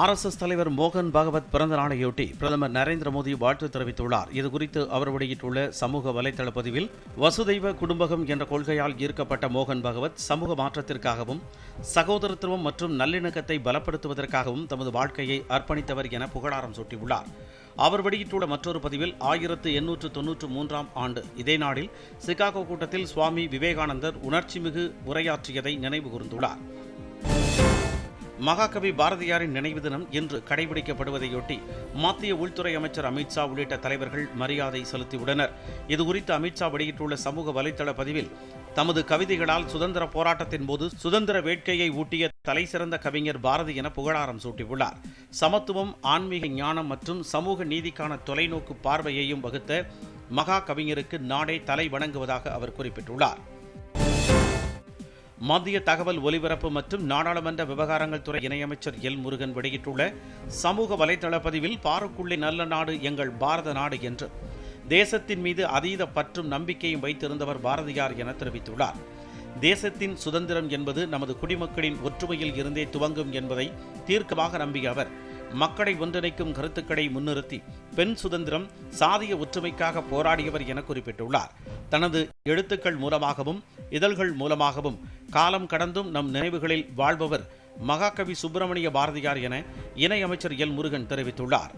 RSS தலைவர் மோகன் பாகவத் பிறந்த நாளையொட்டி பிரதமர் நரேந்திர மோடி வாழ்த்து தெரிவித்துள்ளார். இதுகுறித்து அவர் வெளியிட்டுள்ள சமூக வலைதள பதிவில் வசுதெய்வ குடும்பகம் என்ற கொள்கையால் ஈர்க்கப்பட்ட மோகன் பாகவத் சமூக மாற்றத்திற்காகவும் சகோதரத்துவம் மற்றும் நல்லிணக்கத்தை பலப்படுத்துவதற்காகவும் தமது வாழ்க்கையை அர்ப்பணித்தவர் என புகழாரம் சூட்டியுள்ளார். அவர் வெளியிட்டுள்ள மற்றொரு பதிவில் ஆயிரத்து எண்ணூற்று தொன்னூற்று மூன்றாம் ஆண்டு இதே நாளில் சிகாகோ கூட்டத்தில் சுவாமி விவேகானந்தர் உணர்ச்சிமிகு உரையாற்றியதை நினைவு கூர்ந்துள்ளார். மகாகவி பாரதியாரின் நினைவு தினம் இன்று கடைபிடிக்கப்படுவதையொட்டி மத்திய உள்துறை அமைச்சர் அமித்ஷா உள்ளிட்ட தலைவர்கள் மரியாதை செலுத்தியுள்ளனர். இதுகுறித்து அமித்ஷா வெளியிட்டுள்ள சமூக வலைதள பதிவில் தமது கவிதைகளால் சுதந்திர போராட்டத்தின் போது சுதந்திர வேட்கையை ஊட்டிய தலைசிறந்த கவிஞர் பாரதி என புகழாரம் சூட்டியுள்ளார். சமத்துவம் ஆன்மீக ஞானம் மற்றும் சமூக நீதிக்கான தொலைநோக்கு பார்வையையும் வகுத்த மகா கவிஞருக்கு நாடே தலை வணங்குவதாக அவர் குறிப்பிட்டுள்ளார். மத்திய தகவல் ஒலிபரப்பு மற்றும் நாடாளுமன்ற விவகாரங்கள் துறை இணையமைச்சர் எல் முருகன் வெளியிட்டுள்ள சமூக வலைதள பதிவில் பாருக்குள்ளே நல்ல நாடு எங்கள் பாரத நாடு என்று. தேசத்தின் மீது அதீத பற்றும் நம்பிக்கையும் வைத்திருந்தவர் பாரதியார் என தெரிவித்துள்ளார். தேசத்தின் சுதந்திரம் என்பது நமது குடிமக்களின் ஒற்றுமையில் இருந்தே துவங்கும் என்பதை தீர்க்கமாக நம்பிய அவர் மக்களை ஒன்றிணைக்கும் கருத்துக்களை முன்னிறுத்தி பெண் சுதந்திரம் சாதிய ஒற்றுமைக்காக போராடியவர் என குறிப்பிட்டுள்ளார். தனது எழுத்துக்கள் மூலமாகவும் இதழ்கள் மூலமாகவும் காலம் கடந்தும் நம் நினைவுகளில் வாழ்பவர் மகாகவி சுப்பிரமணிய பாரதியார் என இணையமைச்சர் எல். முருகன் தெரிவித்துள்ளார்.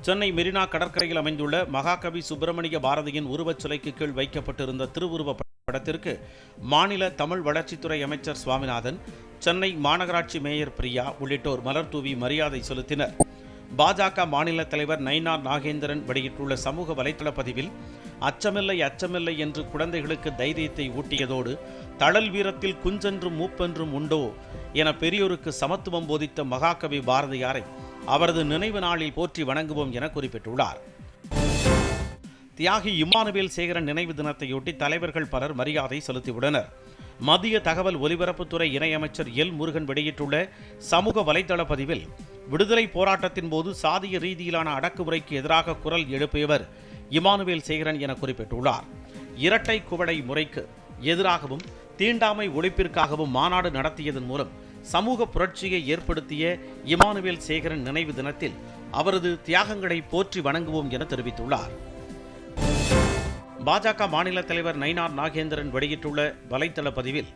சென்னை மெரினா கடற்கரையில் அமைந்துள்ள மகாகவி சுப்பிரமணிய பாரதியின் உருவச் சிலைக்கு கீழ் வைக்கப்பட்டிருந்த திருவுருவ படத்திற்கு மாநில தமிழ் வளர்ச்சித்துறை அமைச்சர் சுவாமிநாதன் சென்னை மாநகராட்சி மேயர் பிரியா உள்ளிட்டோர் மலர் தூவி மரியாதை செலுத்தினர். பாஜக மாநில தலைவர் நயினார் நாகேந்திரன் வெளியிட்டுள்ள சமூக வலைதள பதிவில் அச்சமில்லை அச்சமில்லை என்று குழந்தைகளுக்கு தைரியத்தை ஊட்டியதோடு தழல் வீரத்தில் குஞ்சென்றும் மூப்பென்றும் உண்டோ என பெரியோருக்கு சமத்துவம் போதித்த மகாகவி பாரதியாரை அவரது நினைவு நாளில் போற்றி வணங்குவோம் என குறிப்பிட்டுள்ளார். தியாகி இம்மானுவேல் சேகரன் நினைவு தினத்தையொட்டி தலைவர்கள் பலர் மரியாதை செலுத்தியுள்ளனர். மத்திய தகவல் ஒலிபரப்புத்துறை இணையமைச்சர் எல் முருகன் வெளியிட்டுள்ள சமூக வலைதள பதிவில் விடுதலை போராட்டத்தின் போது சாதிய ரீதியிலான அடக்குமுறைக்கு எதிராக குரல் எழுப்பியவர் இமானுவேல் சேகரன் என குறிப்பிட்டுள்ளார். இரட்டை குவளை முறைக்கு எதிராகவும் தீண்டாமை ஒழிப்பிற்காகவும் மாநாடு நடத்தியதன் மூலம் சமூக புரட்சியை ஏற்படுத்திய இமானுவேல் சேகரன் நினைவு தினத்தில் அவரது தியாகங்களை போற்றி வணங்குவோம் என தெரிவித்துள்ளார். பாஜக மாநில தலைவர் நயினார் நாகேந்திரன் வெளியிட்டுள்ள வலைத்தள பதிவில்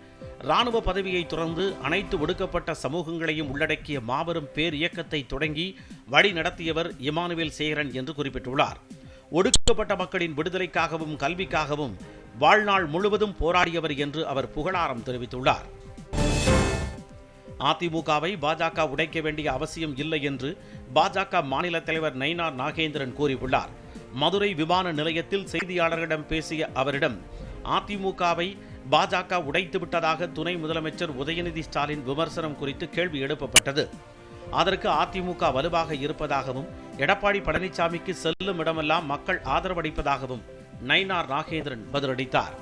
ராணுவ பதவியை தொடர்ந்து அனைத்து ஒடுக்கப்பட்ட சமூகங்களையும் உள்ளடக்கிய மாபெரும் பேர் இயக்கத்தை தொடங்கி வழி நடத்தியவர் இமானுவேல் சேகரன் என்று குறிப்பிட்டுள்ளார். ஒடுக்கப்பட்ட மக்களின் விடுதலைக்காகவும் கல்விக்காகவும் வாழ்நாள் முழுவதும் போராடியவர் என்று அவர் புகழாரம் தெரிவித்துள்ளார். அதிமுகவை பாஜக உடைக்க வேண்டிய அவசியம் இல்லை என்று பாஜக மாநில தலைவர் நயினார் நாகேந்திரன் கூறியுள்ளார். மதுரை விமான நிலையத்தில் செய்தியாளர்களிடம் பேசிய அவரிடம் அதிமுகவை பாஜக உடைத்து விட்டதாக துணை முதலமைச்சர் உதயநிதி ஸ்டாலின் விமர்சனம் குறித்து கேள்வி எழுப்பப்பட்டது. அதற்கு அதிமுக வலுவாக இருப்பதாகவும் எடப்பாடி பழனிசாமிக்கு செல்லும் இடமெல்லாம் மக்கள் ஆதரவளிப்பதாகவும் நயினார் நாகேந்திரன் பதிலளித்தார்.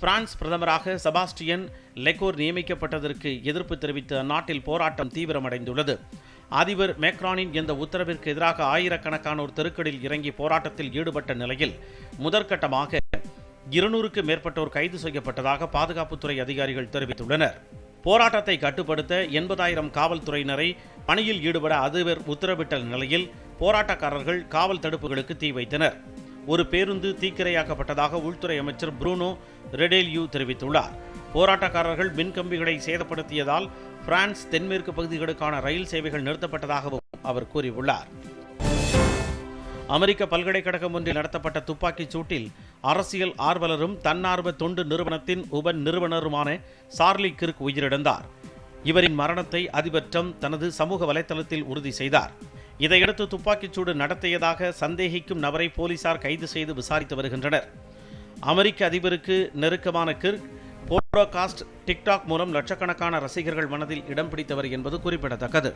பிரான்ஸ் பிரதமராக செபாஸ்டியன் லெகோர் நியமிக்கப்பட்டதற்கு எதிர்ப்பு தெரிவித்து அந்நாட்டில் போராட்டம் தீவிரமடைந்துள்ளது. அதிபர் மேக்ரானின் இந்த உத்தரவிற்கு எதிராக ஆயிரக்கணக்கானோர் தெருக்களில் இறங்கி போராட்டத்தில் ஈடுபட்ட நிலையில் முதற்கட்டமாக இருநூறுக்கு மேற்பட்டோர் கைது செய்யப்பட்டதாக பாதுகாப்புத்துறை அதிகாரிகள் தெரிவித்துள்ளனர். போராட்டத்தை கட்டுப்படுத்த எண்பதாயிரம் காவல்துறையினரை பணியில் ஈடுபட அதிபர் உத்தரவிட்ட நிலையில் போராட்டக்காரர்கள் காவல் தடுப்புகளுக்கு தீ வைத்தனர். ஒரு பேருந்து தீக்கிரையாக்கப்பட்டதாக உள்துறை அமைச்சர் புரூனோ ரெடேல்யூ தெரிவித்துள்ளார். போராட்டக்காரர்கள் மின்கம்பிகளை சேதப்படுத்தியதால் பிரான்ஸ் தென்மேற்கு பகுதிகளுக்கான ரயில் சேவைகள் நிறுத்தப்பட்டதாகவும் அவர் கூறியுள்ளார். அமெரிக்க பல்கலைக்கழகம் ஒன்றில் நடத்தப்பட்ட துப்பாக்கிச் சூட்டில் அரசியல் ஆர்வலரும் தன்னார்வ தொண்டு நிறுவனத்தின் உப நிறுவனருமான சார்லி கிர்க் உயிரிழந்தார். இவரின் மரணத்தை அதிபர் ட்ரம்ப் தனது சமூக வலைதளத்தில் உறுதி செய்தார். இதையடுத்து துப்பாக்கிச்சூடு நடத்தியதாக சந்தேகிக்கும் நபரை போலீசார் கைது செய்து விசாரித்து வருகின்றனர். அமெரிக்க அதிபருக்கு நெருக்கமான கிர்க் போட்ரோகாஸ்ட் டிக்டாக் மூலம் லட்சக்கணக்கான ரசிகர்கள் மனதில் இடம் பிடித்தவர் என்பது குறிப்பிடத்தக்கது.